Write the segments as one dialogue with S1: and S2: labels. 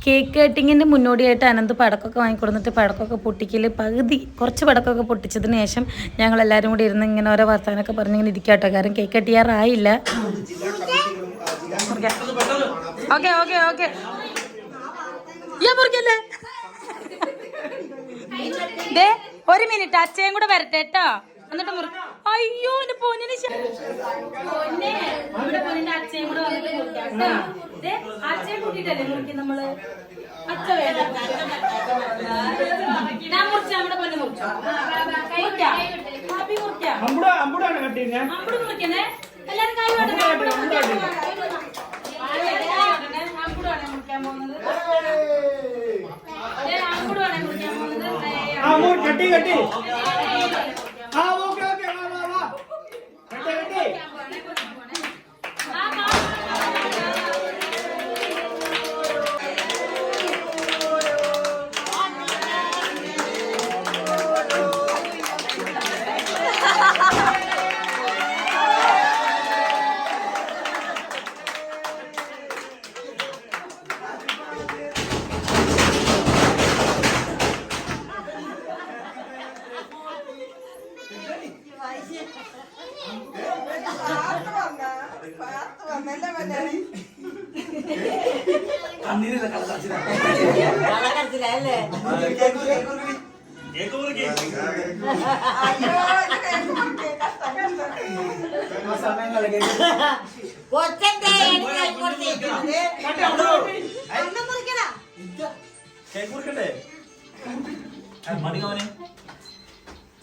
S1: Cake കട്ടിങ്ങിന്റെ മുന്നോടിയായിട്ട് അനന്ത് പടക്കമൊക്കെ വാങ്ങിക്കൊടുന്നിട്ട് പടക്കമൊക്കെ പൊട്ടിക്കൽ പകുതി കുറച്ച് പടക്കമൊക്കെ പൊട്ടിച്ചതിന് ശേഷം ഞങ്ങൾ എല്ലാവരും കൂടി ഇരുന്ന് ഇങ്ങനെ ഓരോ വർത്തമാനമൊക്കെ പറഞ്ഞിങ്ങനെ ഇരിക്കാട്ടോ. കാരണം കേക്ക് കട്ടിയാറായില്ല ഓക്കെ ഓക്കെ ഓക്കെ. ഒരു മിനിറ്റ് അച്ഛയും കൂടെ വരട്ടെ കേട്ടോ എന്നിട്ട് മുറി അയ്യോ എന്റെ പൊന്നിന് ശ- പൊന്നെ, ഇവിടെ പൊന്നിന്റെ അച്ഛയും കൂടെ വന്നിട്ട് മുറിക്കാം അച്ഛയെ കൂട്ടിട്ടല്ലേ മുറിക്കും നമ്മൾ? അച്ഛ വേണ്ട. ഞാൻ മുറിച്ച നമ്മുടെ പൊന്നെ മുറിച്ചോ? ഹാപ്പി മുറിക്കാം?
S2: അമ്പുട
S1: എല്ലാരും കൈ വേണ്ടേ. അമ്പുടാണ് മുറിക്കാൻ പോകുന്നത്. അമ്പുടാണ് മുറിക്കാൻ പോകുന്നത്.
S2: കട്ടി കട്ടി.
S3: കൊച്ചന്റെ എനിക്ക് കൈകൊടുത്തിരിക്കുന്നത് അന്ന് മുറിക്കണ കട്ടി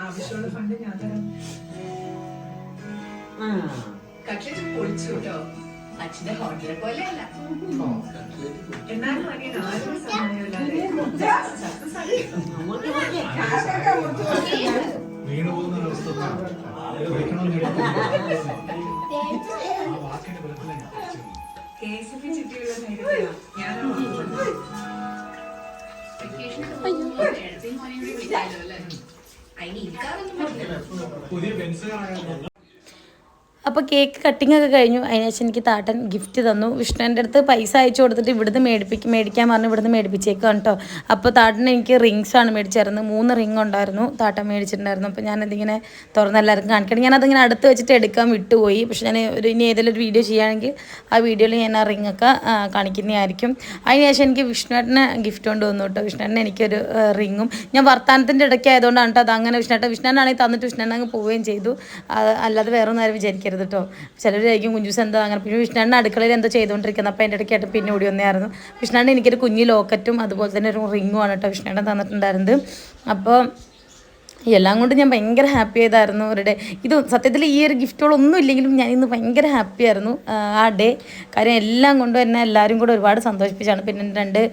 S4: ആവശ്യമുള്ള ഫണ്ട് ഞാൻ തരാം. കക്ഷി പൊളിച്ചു കേട്ടോ. അച്ഛന്റെ ഹോട്ടലെ പോലെയല്ല എന്നാലും അനിയൻ ആരും
S3: മുറിക്ക്
S5: വീണു പോകുന്ന അവസ്ഥ പുതിയ ബെൻസുകാരായ
S1: അപ്പോൾ കേക്ക് കട്ടിംഗ് ഒക്കെ കഴിഞ്ഞു. അതിനുശേഷം എനിക്ക് താട്ടൻ ഗിഫ്റ്റ് തന്നു. വിഷ്ണുവിന്റെ അടുത്ത് പൈസ അയച്ചു കൊടുത്തിട്ട് ഇവിടുന്ന് മേടിപ്പിക്കും മേടിക്കാൻ പറഞ്ഞ് ഇവിടുന്ന് മേടിപ്പിച്ചേക്കാണ് കേട്ടോ അപ്പോൾ താട്ടൻ എനിക്ക് റിങ്സ് ആണ് മേടിച്ചായിരുന്നു മൂന്ന് റിങ് ഉണ്ടായിരുന്നു. താട്ടൻ മേടിച്ചിട്ടുണ്ടായിരുന്നു. അപ്പോൾ ഞാനതിങ്ങനെ തുറന്ന് എല്ലാവർക്കും കാണിക്കണം. ഞാനതിങ്ങനെ അടുത്ത് വെച്ചിട്ട് എടുക്കാൻ വിട്ടുപോയി. പക്ഷെ ഞാൻ ഒരു ഇനി ഏതെങ്കിലും ഒരു വീഡിയോ ചെയ്യുകയാണെങ്കിൽ ആ വീഡിയോയിൽ ഞാൻ ആ റിങ് ഒക്കെ കാണിക്കുന്നതായിരിക്കും. അതിനുശേഷം എനിക്ക് വിഷ്ണുവേട്ടന് ഗിഫ്റ്റ് കൊണ്ട് വന്നു കേട്ടോ വിഷ്ണുവേട്ടന് എനിക്കൊരു റിങ്ങും ഞാൻ വർത്താനത്തിന്റെ ഇടയ്ക്ക് ആയതുകൊണ്ടാണ് കേട്ടോ അത് അങ്ങനെ വിഷ്ണുവേട്ടൻ വിഷ്ണുവേട്ടനാണെങ്കിൽ തന്നിട്ട് വിഷ്ണുവേട്ടൻ അങ്ങ് പോവുകയും ചെയ്തു. അല്ലാതെ വേറെ ഒന്നും ആരും വിചാരിക്കരുത്. കേട്ടോ ചിലരായിരിക്കും കുഞ്ചൂസ് എന്താ അങ്ങനെ പിന്നെ വിഷ്ണാണ് അടുക്കളയിൽ എന്തോ ചെയ്തുകൊണ്ടിരിക്കുന്നത്? അപ്പോൾ എന്റെ ഇടയ്ക്കായിട്ട് പിന്നെ ഓടി വന്നായിരുന്നു വിഷ്ണാണ് എനിക്കൊരു കുഞ്ഞു ലോക്കറ്റും അതുപോലെ തന്നെ ഒരു റിങ്ങുമാണ് കേട്ടോ വിഷ്ണാണ് തന്നിട്ടുണ്ടായിരുന്നത്. അപ്പോൾ എല്ലാം കൊണ്ട് ഞാൻ ഭയങ്കര ഹാപ്പി ആയതായിരുന്നു. അവരുടെ ഇത് സത്യത്തിൽ ഈ ഒരു ഗിഫ്റ്റുകളൊന്നും ഇല്ലെങ്കിലും ഞാൻ ഇന്ന് ഭയങ്കര ഹാപ്പി ആയിരുന്നു. ആ, ഡേ കാര്യം എല്ലാം കൊണ്ടും എന്നെ എല്ലാവരും കൂടെ ഒരുപാട് സന്തോഷിപ്പിച്ചാണ്. പിന്നെ എന്റെ രണ്ട്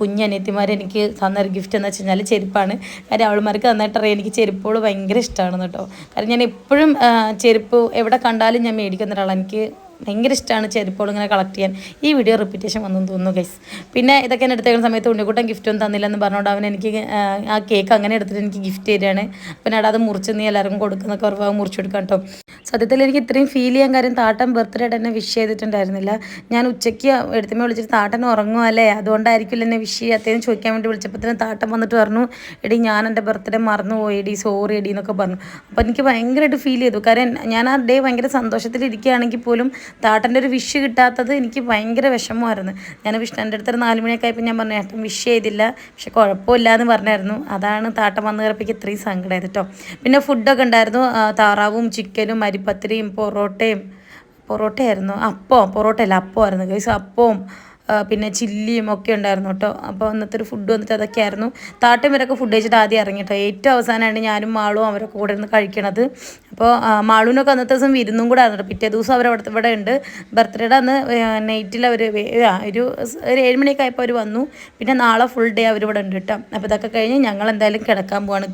S1: കുഞ്ഞ് അനിയത്തിമാർ എനിക്ക് തന്നൊരു ഗിഫ്റ്റ് എന്ന് വെച്ച് കഴിഞ്ഞാൽ ചെരുപ്പാണ്. കാര്യം അവൾമാർക്ക് നന്നായിട്ട് അറിയാം. എനിക്ക് ചെരുപ്പുകൾ ഭയങ്കര ഇഷ്ടമാണ് കേട്ടോ. കാരണം ഞാൻ എപ്പോഴും ചെരുപ്പ് എവിടെ കണ്ടാലും ഞാൻ മേടിക്കുന്ന ഒരാളാണ് എനിക്ക് ഭയങ്കര ഇഷ്ടമാണ് ചെരുപ്പുകൾ ഇങ്ങനെ കളക്ട് ചെയ്യാൻ. ഈ വീഡിയോ റിപ്പീറ്റേഷൻ വന്നു തോന്നുന്നു ഗൈസ് പിന്നെ ഇതൊക്കെ എന്നെ എടുത്തേക്കുന്ന സമയത്ത് ഉണ്ണിക്കുട്ടൻ ഗിഫ്റ്റ് ഒന്നും തന്നില്ലെന്ന് പറഞ്ഞുകൊണ്ട് അവൻ എനിക്ക് ആ, കേക്ക് അങ്ങനെ എടുത്തിട്ട് എനിക്ക് ഗിഫ്റ്റ് തരികയാണ്. പിന്നെ അവിടെ അത് മുറിച്ച് നീ എല്ലാവർക്കും കൊടുക്കുന്നൊക്കെ ഉറപ്പ് മുറിച്ച് കൊടുക്കാം കേട്ടോ. സത്യത്തിൽ എനിക്ക് ഇത്രയും ഫീൽ ചെയ്യാൻ കാര്യം താട്ടൻ ബർത്ത്ഡേ എന്നെ വിഷ് ചെയ്തിട്ടുണ്ടായിരുന്നില്ല. ഞാൻ ഉച്ചയ്ക്ക് എടുത്തുമ്പോൾ വിളിച്ചിട്ട് താട്ടൻ ഉറങ്ങുമല്ലേ അതുകൊണ്ടായിരിക്കില്ല എന്നെ വിഷ് ചെയ്യാത്തതെന്ന് ചോദിക്കാൻ വേണ്ടി വിളിച്ചപ്പോഴത്തേനും താട്ടൻ വന്നിട്ട് പറഞ്ഞു എടി ഞാൻ എന്റെ ബർത്ത്ഡേ മറന്നുപോയി എടി സോറി എടി എന്നൊക്കെ പറഞ്ഞു. അപ്പോൾ എനിക്ക് ഭയങ്കരമായിട്ട് ഫീൽ ചെയ്തു. കാരണം ഞാൻ ആ ഡേ ഭയങ്കര സന്തോഷത്തിലിരിക്കുകയാണെങ്കിൽ പോലും താട്ടന്റെ ഒരു വിഷ് കിട്ടാത്തത് എനിക്ക് ഭയങ്കര വിഷമമായിരുന്നു. ഞാൻ വിഷ്ണന്റെ അടുത്ത് ഒരു നാല് മണിയൊക്കെ ആയപ്പോൾ ഞാൻ പറഞ്ഞു ഏട്ടൻ വിഷ് ചെയ്തില്ല പക്ഷെ കുഴപ്പമില്ല എന്ന് പറഞ്ഞായിരുന്നു. അതാണ് താട്ടം വന്ന് കയറപ്പിക്ക് ഇത്രയും സങ്കടമായത് കേട്ടോ പിന്നെ ഫുഡൊക്കെ ഉണ്ടായിരുന്നു. താറാവും ചിക്കനും അരിപ്പത്തിരിയും പൊറോട്ടയും. പൊറോട്ടയായിരുന്നു. അപ്പം പൊറോട്ടയല്ല അപ്പമായിരുന്നു ഗൈസ് അപ്പവും പിന്നെ ചില്ലിയും ഒക്കെ ഉണ്ടായിരുന്നു കേട്ടോ. അപ്പോൾ അന്നത്തെ ഒരു ഫുഡ് വന്നിട്ട് അതൊക്കെ ആയിരുന്നു. താട്ടും ഇവരൊക്കെ ഫുഡ് കഴിച്ചിട്ട് ആദ്യം ഇറങ്ങി കേട്ടോ. ഏറ്റവും അവസാനമാണ് ഞാനും മാളും അവരൊക്കെ കൂടെ ഇരുന്ന് കഴിക്കണത്. അപ്പോൾ മാളുവിനൊക്കെ അന്നത്തെ ദിവസം വിരുന്നും കൂടെ ആയിരുന്നു. പിറ്റേ ദിവസം അവർ അവിടെ ഇവിടെ ഉണ്ട്. ബർത്ത്ഡേയുടെ അന്ന് നൈറ്റിൽ അവർ ഒരു ഒരു ഏഴ് മണിയൊക്കെ ആയപ്പോൾ അവർ വന്നു. പിന്നെ നാളെ ഫുൾ ഡേ അവരിവിടെ ഉണ്ട് കേട്ടോ. അപ്പോൾ ഇതൊക്കെ കഴിഞ്ഞ് ഞങ്ങൾ എന്തായാലും കിടക്കാൻ പോവാണ്.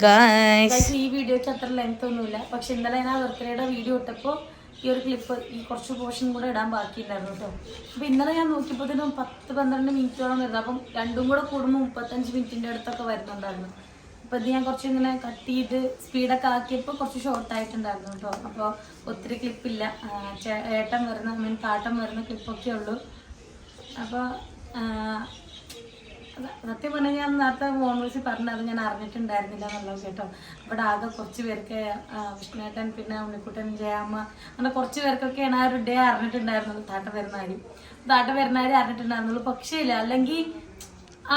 S1: ഈ വീഡിയോയ്ക്ക് അത്ര ലെങ്ത് ഒന്നുമില്ല. പക്ഷെ ഇന്നലെ ഞാൻ ബർത്ത്ഡേയുടെ വീഡിയോ ഇട്ടപ്പോൾ ഈ ഒരു ക്ലിപ്പ് ഈ കുറച്ച് പോർഷൻ കൂടെ ഇടാൻ ബാക്കിയുണ്ടായിരുന്നു കേട്ടോ. അപ്പോൾ ഇന്നലെ ഞാൻ നോക്കിയപ്പോഴത്തേനും പത്ത് പന്ത്രണ്ട് മിനിറ്റോളം വരുന്നത്. അപ്പം രണ്ടും കൂടെ കൂടുമ്പോൾ മുപ്പത്തഞ്ച് മിനിറ്റിന്റെ അടുത്തൊക്കെ വരുന്നുണ്ടായിരുന്നു. അപ്പോൾ ഇത് ഞാൻ കുറച്ച് ഇങ്ങനെ കട്ട് ചെയ്ത് സ്പീഡൊക്കെ ആക്കിയപ്പോൾ കുറച്ച് ഷോർട്ട് ആയിട്ടുണ്ടായിരുന്നു കേട്ടോ. അപ്പോൾ ഒത്തിരി ക്ലിപ്പില്ല ഏട്ടം വരുന്ന മീൻ കാട്ടം വരുന്ന ക്ലിപ്പൊക്കെ ഉള്ളൂ. അപ്പോൾ സത്യം പറഞ്ഞാൽ ഞാൻ നേരത്തെ ഫോൺ വിളിച്ച് പറഞ്ഞത് ഞാൻ അറിഞ്ഞിട്ടുണ്ടായിരുന്നില്ല എന്നുള്ളത് കേട്ടോ. അവിടെ ആകെ കുറച്ച് പേർക്ക് വിഷ്ണുവേട്ടൻ പിന്നെ ഉണ്ണിക്കുട്ടൻ ജയാമ്മ അങ്ങനെ കുറച്ച് പേർക്കൊക്കെയാണ് ആ ഒരു ഡേ അറിഞ്ഞിട്ടുണ്ടായിരുന്നത്. താട്ട വരുന്ന കാര്യം താട്ട വരുന്ന കാര്യം അറിഞ്ഞിട്ടുണ്ടായിരുന്നുള്ളൂ. പക്ഷേ ഇല്ല അല്ലെങ്കിൽ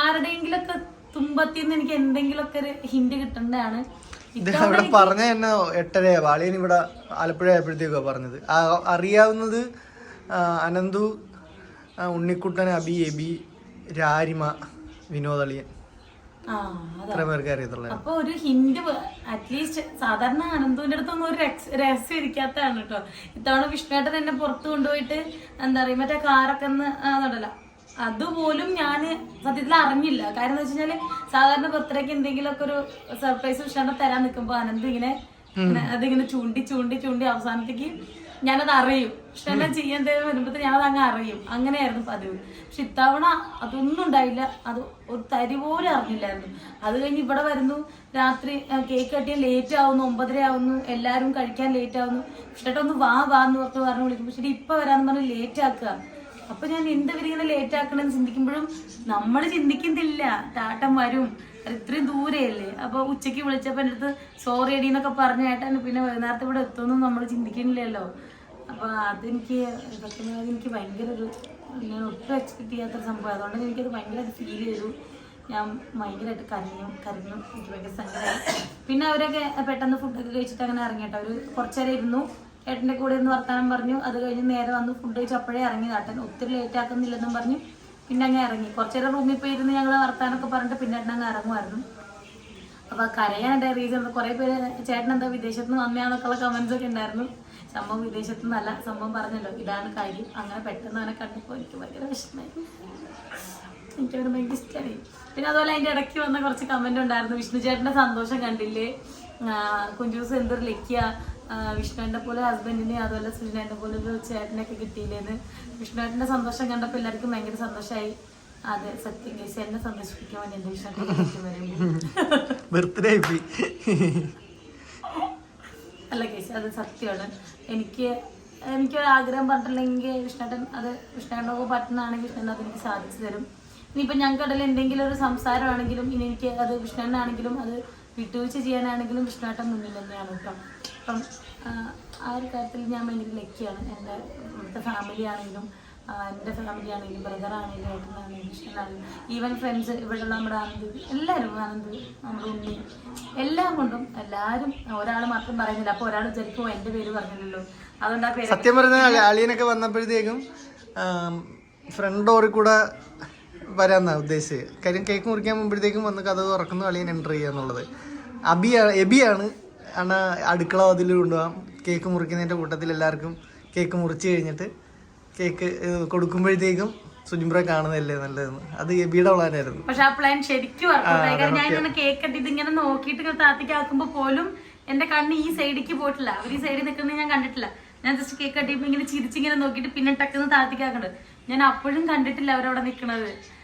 S1: ആരുടെയെങ്കിലൊക്കെ തുമ്പത്തിൽ നിന്ന് എനിക്ക് എന്തെങ്കിലുമൊക്കെ ഒരു ഹിന്റ് കിട്ടേണ്ടതാണ്
S6: ഇവിടെ പറഞ്ഞ തന്നെ എട്ടര വാളിയൻ ഇവിടെ ആലപ്പുഴ ആയപ്പോഴത്തേക്കാ പറഞ്ഞത്. ആ, അറിയാവുന്നത് അനന്തു ഉണ്ണിക്കുട്ടൻ അബി എബി രാരിമ. വിനോദളിയൻ പേർക്ക് അറിയത്തുള്ളൂ?
S1: അപ്പൊ ഒരു ഹിന്റ് അറ്റ്ലീസ്റ്റ് സാധാരണ അനന്തുവിന്റെ അടുത്തൊന്നും ഒരു രഹസ്യ- ഇരിക്കാത്തതാണ് കേട്ടോ ഇത്തവണ വിഷ്ണുവേട്ടൻ എന്നെ പുറത്ത് കൊണ്ടുപോയിട്ട് എന്താ പറയുക മറ്റേ കാറൊക്കെ ഒന്ന് നടല്ല അതുപോലും ഞാൻ സത്യത്തിൽ അറിഞ്ഞില്ല. കാരണം എന്ന് വെച്ച് കഴിഞ്ഞാൽ സാധാരണ ബർത്ത്ഡേക്ക് എന്തെങ്കിലുമൊക്കെ ഒരു സർപ്രൈസ് വിഷ്ണുവേട്ടൻ തരാൻ നിൽക്കുമ്പോ അനന്ത് ഇങ്ങനെ ഇങ്ങനെ അതിങ്ങനെ ചൂണ്ടി ചൂണ്ടി ചൂണ്ടി അവസാനത്തേക്ക് ഞാനത് അറിയും. പക്ഷെ എന്നാ ചെയ്യാൻ തരുന്ന വരുമ്പോഴത്തെ ഞാനത് അങ്ങ് അറിയും. അങ്ങനെയായിരുന്നു പതിവ്. പക്ഷെ ഇത്തവണ അതൊന്നും ഉണ്ടായില്ല. അത് ഒരു തരി പോലും അറിഞ്ഞില്ലായിരുന്നു. അത് കഴിഞ്ഞ് ഇവിടെ വരുന്നു. രാത്രി കേക്ക് കട്ടിയാൽ ലേറ്റ് ആവുന്നു. ഒമ്പതര ആവുന്നു. എല്ലാവരും കഴിക്കാൻ ലേറ്റ് ആവുന്നു. ചേട്ടൊന്ന് വാ വാ എന്ന് പറഞ്ഞ് പറഞ്ഞ് വിളിക്കും പക്ഷേ ഇപ്പൊ വരാന്ന് പറഞ്ഞ് ലേറ്റ് ആക്കുക. അപ്പൊ ഞാൻ എന്ത് ഇവരിങ്ങനെ ലേറ്റ് ആക്കണമെന്ന് ചിന്തിക്കുമ്പോഴും നമ്മൾ ചിന്തിക്കുന്നില്ല. താട്ടം വരും. ഇത്രയും ദൂരെയല്ലേ? അപ്പൊ ഉച്ചയ്ക്ക് വിളിച്ചപ്പോ എന്റെ അടുത്ത് സോറി എടി എന്നൊക്കെ പറഞ്ഞ ഏട്ടൻ പിന്നെ വൈകുന്നേരത്തെ ഇവിടെ എത്തുമെന്നും നമ്മൾ ചിന്തിക്കുന്നില്ലല്ലോ. അപ്പൊ അതെനിക്ക് ഇതൊക്കെ എനിക്ക് ഭയങ്കര ഒരു ഞാൻ ഒട്ടും എക്സ്പെക്ട് ചെയ്യാത്തൊരു സംഭവം. അതുകൊണ്ട് എനിക്കത് ഭയങ്കരമായിട്ട് ഫീൽ ചെയ്തു. ഞാൻ ഭയങ്കരമായിട്ട് കരഞ്ഞു കരഞ്ഞു. എനിക്ക് ഭയങ്കര സങ്കടമായി പിന്നെ അവരൊക്കെ പെട്ടെന്ന് ഫുഡൊക്കെ കഴിച്ചിട്ട് അങ്ങനെ ഇറങ്ങിട്ടോ അവർ കുറച്ചേരം ഇരുന്നു. ഏട്ടന്റെ കൂടെ ഇരുന്ന് വർത്താനം പറഞ്ഞു. അത് കഴിഞ്ഞ് നേരെ വന്ന് ഫുഡ് കഴിച്ച് അപ്പോഴേ ഇറങ്ങി നാട്ടൻ ഒത്തിരി ലേറ്റ് ആക്കുന്നില്ലെന്നും പറഞ്ഞു പിന്നെ അങ്ങ് ഇറങ്ങി. കുറച്ചു നേരം റൂമിൽ പോയി ഇരുന്ന് ഞങ്ങൾ വർത്താനൊക്കെ പറഞ്ഞിട്ട് പിന്നെ ഏട്ടൻ അങ്ങ് ഇറങ്ങുമായിരുന്നു. അപ്പൊ കരയാണ്ട് റീസൺ കുറെ പേര് ചേട്ടൻ എന്താ വിദേശത്ത് നിന്ന് വന്നയാന്നൊക്കെയുള്ള കമന്റ്സ് ഒക്കെ ഉണ്ടായിരുന്നു. സംഭവം വിദേശത്ത് നിന്നല്ല സംഭവം പറഞ്ഞല്ലോ. ഇതാണ് കാര്യം. അങ്ങനെ പെട്ടെന്ന് അവനെ കണ്ടപ്പോൾ എനിക്ക് ഭയങ്കര വിഷമമായി. എനിക്ക് അവനെ ഭയങ്കര ഇഷ്ടമായി പിന്നെ അതുപോലെ അതിന്റെ ഇടയ്ക്ക് വന്ന കുറച്ച് കമന്റ് ഉണ്ടായിരുന്നു. വിഷ്ണു ചേട്ടന്റെ സന്തോഷം കണ്ടില്ലേ? കുഞ്ചൂസ് എന്തൊരു ലക്കിയ. വിഷ്ണുവിന്റെ പോലെ ഹസ്ബൻഡിനെ അതുപോലെ സുജിനേന്റെ പോലെ ഒരു ചേട്ടനൊക്കെ കിട്ടിയില്ലേന്ന്. വിഷ്ണുവേട്ടന്റെ സന്തോഷം കണ്ടപ്പോൾ എല്ലാവർക്കും ഭയങ്കര സന്തോഷമായി അതെ സത്യം. കേസ് എന്നെ സന്തോഷിപ്പിക്കാൻ വേണ്ടി
S6: ബർത്ത്ഡേ
S1: അല്ല കേസ് അത് സത്യമാണ്. എനിക്ക് എനിക്ക് ആഗ്രഹം പറഞ്ഞിട്ടില്ലെങ്കിൽ വിഷ്ണുട്ടൻ അത് വിഷ്ണുട്ടനൊക്കെ പറ്റുന്നതാണെങ്കിൽ വിഷ്ണു അത് എനിക്ക് സാധിച്ചു തരും. ഇനിയിപ്പോൾ ഞങ്ങൾക്കിടയിൽ എന്തെങ്കിലും ഒരു സംസാരമാണെങ്കിലും ഇനി എനിക്ക് അത് വിഷ്ണുവിനാണെങ്കിലും അത് വിട്ടുവീഴ്ച ചെയ്യാനാണെങ്കിലും വിഷ്ണുട്ടൻ മുന്നിൽ തന്നെയാണ് കേട്ടോ. അപ്പം ആ, ഒരു കാര്യത്തിൽ ഞാൻ ഭയങ്കര ലക്കിയാണ്. എന്റെ ഇവിടുത്തെ ഫാമിലി ആണെങ്കിലും എന്റെ ഫാമിലി ആണെങ്കിലും ബ്രദറാണെങ്കിലും ഏട്ടനാണെങ്കിലും കൃഷ്ണനാണെങ്കിലും ഈവൻ ഫ്രണ്ട്സ് ഇവിടെയുള്ള നമ്മുടെ ആനന്ദ് എല്ലാവരും ആനന്ദ് നമ്മുടെ ഉണ്ണി എല്ലാം കൊണ്ടും എല്ലാവരും ഒരാൾ മാത്രം പറയുന്നില്ല. അപ്പോൾ ഒരാൾ വിചാരിക്കുമോ എന്റെ പേര് പറഞ്ഞില്ലല്ലോ. അതുകൊണ്ട്
S6: സത്യം പറഞ്ഞാൽ അളിയനൊക്കെ വന്നപ്പോഴത്തേക്കും ഫ്രണ്ട് കൂടെ വരാന്നാ ഉദ്ദേശിച്ചത്. കാര്യം കേക്ക് മുറിക്കാൻ മുമ്പഴത്തേക്കും വന്ന് കഥ തുറക്കുന്നു അളിയൻ എന്റർ ചെയ്യുക എന്നുള്ളത്. അബിയാണ് എബിയാണ് ആണ്. അടുക്കള അതിൽ കൊണ്ടുപോകാം. കേക്ക് മുറിക്കുന്നതിന്റെ കൂട്ടത്തിൽ എല്ലാവർക്കും കേക്ക് മുറിച്ച് കഴിഞ്ഞിട്ട് കേക്ക് കൊടുക്കുമ്പോഴത്തേക്കും സുജിംബ്ര കാണുന്നതല്ലേ നല്ലതെന്ന്. അത് എബിയുടെ പ്ലാനായിരുന്നു.
S1: പക്ഷെ ആ പ്ലാൻ ശരിക്കും ഞാൻ ഇങ്ങനെ കേക്ക് കട്ടിട്ട് ഇങ്ങനെ നോക്കിയിട്ട് ഇങ്ങനെ താത്തിക്ക് ആക്കുമ്പോൾ പോലും എന്റെ കണ്ണ് ഈ സൈഡിലേക്ക് പോയിട്ടില്ല. അവർ ഈ സൈഡിൽ നിൽക്കുന്നത് ഞാൻ കണ്ടിട്ടില്ല. ഞാൻ ജസ്റ്റ് കേക്ക് കട്ടിയപ്പോ ഇങ്ങനെ ചിരിച്ചിങ്ങനെ നോക്കിയിട്ട് പിന്നെ ടക്കുന്ന് താത്തിക്കാക്കുന്നുണ്ട് ഞാൻ അപ്പോഴും കണ്ടിട്ടില്ല അവരവിടെ നിൽക്കണത് ആ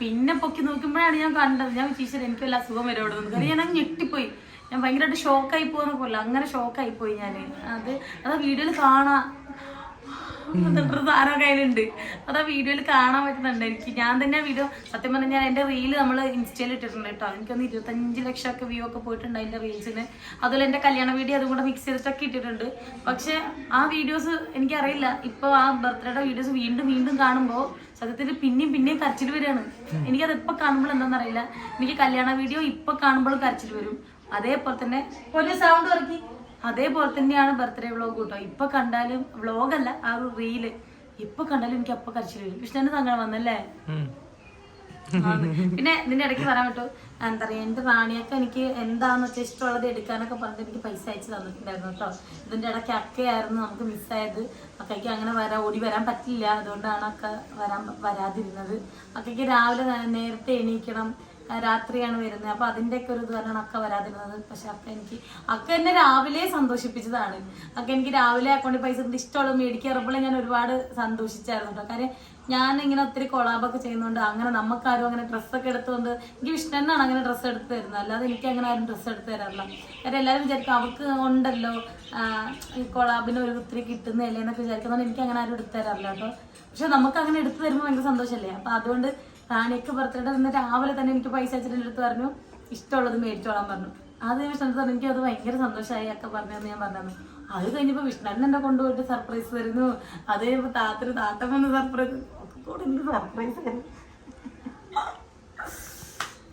S1: പിന്നെ പൊക്കി നോക്കുമ്പോഴാണ് ഞാൻ കണ്ടത്. ഞാൻ ടീച്ചർ എനിക്ക് വല്ല അസുഖം വരും അവിടെ നിന്ന് കാരണം ഞാൻ ഞെട്ടിപ്പോയി. ഞാൻ ഭയങ്കരമായിട്ട് ഷോക്കായി പോകുന്ന പോലെ അങ്ങനെ ഷോക്കായി പോയി ഞാൻ അത്. അത് വീഡിയോയിൽ കാണാം എന്നിട്ടൊരു സാധനം കയ്യിലുണ്ട് അത് ആ വീഡിയോയിൽ കാണാൻ പറ്റുന്നുണ്ട് എനിക്ക്. ഞാൻ തന്നെ വീഡിയോ സത്യം പറഞ്ഞാൽ ഞാൻ എന്റെ റീൽ നമ്മൾ ഇൻസ്റ്റയിൽ ഇട്ടിട്ടുണ്ട് കേട്ടോ. എനിക്കൊന്ന് ഇരുപത്തഞ്ച് ലക്ഷം ഒക്കെ വ്യൂ ഒക്കെ പോയിട്ടുണ്ട് അതിന്റെ റീൽസിന് അതുപോലെ എന്റെ കല്യാണ വീഡിയോ അതും കൂടെ മിക്സ് ചെയ്തിട്ടൊക്കെ ഇട്ടിട്ടുണ്ട്. പക്ഷെ ആ വീഡിയോസ് എനിക്കറിയില്ല. ഇപ്പോൾ ആ ബർത്ത്ഡേയുടെ വീഡിയോസ് വീണ്ടും വീണ്ടും കാണുമ്പോൾ സത്യത്തിൽ പിന്നെയും പിന്നെയും കരച്ചിൽ വരികയാണ്. എനിക്കത് ഇപ്പം കാണുമ്പോൾ എന്താണെന്നറിയില്ല. എനിക്ക് കല്യാണ വീഡിയോ ഇപ്പം കാണുമ്പോൾ കരച്ചിൽ വരും. അതേപോലെ തന്നെ ഒരു സൗണ്ട് ഇറക്കി അതേപോലെ തന്നെയാണ് ബർത്ത്ഡേ വ്ളോഗ് കേട്ടോ. ഇപ്പൊ കണ്ടാലും വ്ളോഗല്ല ആ ഒരു റീൽ. ഇപ്പൊ കണ്ടാലും എനിക്ക് അപ്പൊ കരച്ചിൽ വരും. വിഷ്ണുവിന്റെ സങ്കടം വന്നല്ലേ? പിന്നെ നിന്റെ ഇടയ്ക്ക് പറയാൻ പറ്റൂ എന്താ പറയാ എന്റെ റാണിയൊക്കെ എനിക്ക് എന്താന്ന് വെച്ചാൽ ഇഷ്ടമുള്ളത് എടുക്കാനൊക്കെ പറഞ്ഞിട്ട് എനിക്ക് പൈസ അയച്ചു തന്നിട്ടുണ്ടായിരുന്നു കേട്ടോ. ഇതിന്റെ ഇടയ്ക്ക് അക്കയായിരുന്നു നമുക്ക് മിസ്സായത് അക്കയ്ക്ക് അങ്ങനെ വരാ ഓടി വരാൻ പറ്റില്ല. അതുകൊണ്ടാണ് അക്ക വരാൻ വരാതിരുന്നത്. അക്കയ്ക്ക് രാവിലെ നേരത്തെ എണീക്കണം. രാത്രിയാണ് വരുന്നത്. അപ്പൊ അതിന്റെയൊക്കെ ഒരു ഇത് അക്ക വരാതിരുന്നത്. പക്ഷെ അക്ക എനിക്ക് അക്ക എന്നെ രാവിലെ സന്തോഷിപ്പിച്ചതാണ്. അക്ക എനിക്ക് രാവിലെ അക്കൗണ്ടിൽ പൈസ ഇഷ്ടമുള്ള മേടിക്കാറുമ്പോൾ ഞാൻ ഒരുപാട് സന്തോഷിച്ചായിരുന്നു കേട്ടോ. കാര്യം ഞാൻ ഇങ്ങനെ ഒത്തിരി കൊളാബൊക്കെ ചെയ്യുന്നുണ്ട് അങ്ങനെ നമുക്കാരും അങ്ങനെ ഡ്രസ്സൊക്കെ എടുത്തുകൊണ്ട് എനിക്ക് വിഷ്ണനാണ് അങ്ങനെ ഡ്രസ്സ് എടുത്ത് തരുന്നത്. അല്ലാതെ എനിക്ക് അങ്ങനെ ആരും ഡ്രസ്സ് എടുത്ത് തരാറില്ല. കാര്യം എല്ലാവരും വിചാരിക്കും അവർക്ക് ഉണ്ടല്ലോ ഈ കൊളാബിന് ഒരു ഒത്തിരി കിട്ടുന്നതല്ലേ എന്നൊക്കെ വിചാരിക്കുന്നതുകൊണ്ട് എനിക്ക് അങ്ങനെ ആരും എടുത്ത് തരാറില്ല കേട്ടോ. പക്ഷെ നമുക്ക് അങ്ങനെ എടുത്തു തരുമ്പോൾ ഭയങ്കര സന്തോഷമല്ലേ? അപ്പൊ അതുകൊണ്ട് റാണിയൊക്കെ ബർത്ത്ഡേ നിന്ന് രാവിലെ തന്നെ എനിക്ക് പൈസ അച്ഛനടുത്ത് അടുത്ത് പറഞ്ഞു ഇഷ്ടമുള്ളത് മേടിച്ചോളാൻ പറഞ്ഞു. ആ പറഞ്ഞു എനിക്ക് അത് ഭയങ്കര സന്തോഷമായി ഒക്കെ പറഞ്ഞതെന്ന് ഞാൻ പറഞ്ഞു അത് കഴിഞ്ഞപ്പോൾ വിഷ്ണൻ എന്നെ കൊണ്ടുപോയിട്ട് സർപ്രൈസ് തരുന്നു. അത് കഴിഞ്ഞപ്പോൾ താത്തിന് താത്തം വന്ന് സർപ്രൈസ് സർപ്രൈസ് തരുന്നു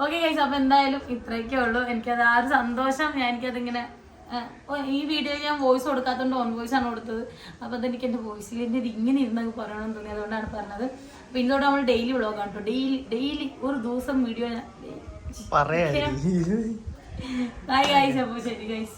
S1: ഓക്കെ ഗൈസ് അപ്പൊ എന്തായാലും ഇത്രയൊക്കെ ഉള്ളൂ. എനിക്കത് ആ ഒരു സന്തോഷം ഞാൻ എനിക്കതിങ്ങനെ ഈ വീഡിയോ ഞാൻ വോയിസ് കൊടുക്കാത്തതുകൊണ്ട് ഓൺ വോയിസ് ആണ് കൊടുത്തത്. അപ്പൊ അതെനിക്ക് എന്റെ വോയിസിൽ എന്റെ ഇത് ഇങ്ങനെ ഇരുന്ന് പറയണമെന്ന് തോന്നി അതുകൊണ്ടാണ് പറഞ്ഞത്. അപ്പൊ ഇന്നോട് നമ്മൾ ഡെയിലി വ്ളോഗ് ആണ് കേട്ടോ ഡെയിലി ഡെയിലി ഒരു ദിവസം വീഡിയോ
S6: പറയാ
S1: ബൈ ഗൈസ് അപ്പോൾ ശരി ഗൈസ്